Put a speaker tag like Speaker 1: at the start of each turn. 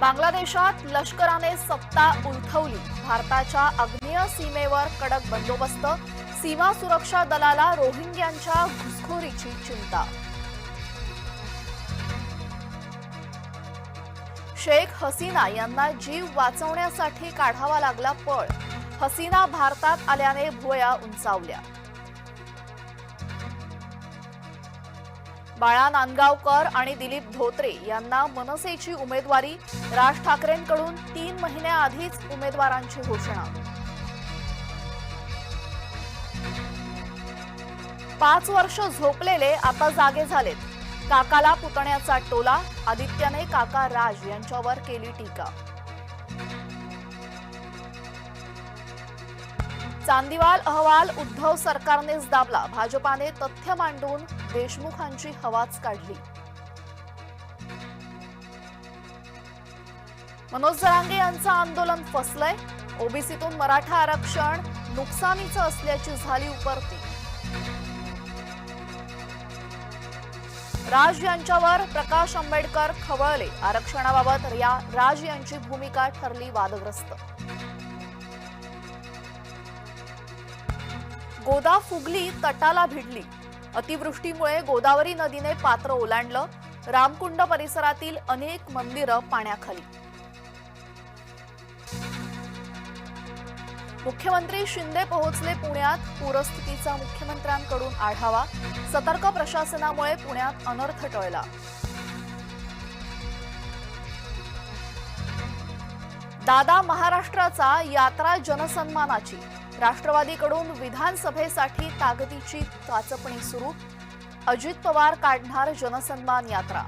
Speaker 1: बांगलादेशात लष्कराने सत्ता उलथवली. भारताच्या आग्नेय सीमेवर कडक बंदोबस्त सीमा सुरक्षा दलाला रोहिंग्यांच्या घुसखोरीची चिंता. शेख हसीना यांना जीव वाचवण्यासाठी काढावा लागला पळ. हसीना भारतात आल्याने भुवया उंचावल्या. बाळा नांदगावकर आणि दिलीप धोत्रे यांना मनसेची उमेदवारी राज ठाकरेंकडून तीन महिन्याआधीच उमेदवारांची घोषणा. पाच वर्ष झोपलेले आता जागे झालेत. काकाला पुतण्याचा टोला आदित्याने काका राज यांच्यावर केली टीका. चांदीवाल अहवाल उद्धव सरकारनेच दाबला. भाजपाने तथ्य मांडून देशमुखांची हवाच काढली. मनोज जरांगे यांचं आंदोलन फसलंय. ओबीसीतून मराठा आरक्षण नुकसानीचं असल्याची झाली उपरती. राज यांच्यावर प्रकाश आंबेडकर खवळले. आरक्षणाबाबत या राज यांची भूमिका ठरली वादग्रस्त. गोदा फुगली तटाला भिडली. अतिवृष्टीमुळे गोदावरी नदीने पात्र ओलांडलं. रामकुंड परिसरातील अनेक मंदिरं पाण्याखाली. मुख्यमंत्री शिंदे पोहोचले पुण्यात. पूरस्थितीचा मुख्यमंत्र्यांकडून आढावा. सतर्क प्रशासनामुळे पुण्यात अनर्थ टळला. दादा महाराष्ट्राचा यात्रा जनसन्मानाची. राष्ट्रवादीकडून विधानसभेसाठी ताकदीची चाचपणी सुरू. अजित पवार काढणार जनसन्मान यात्रा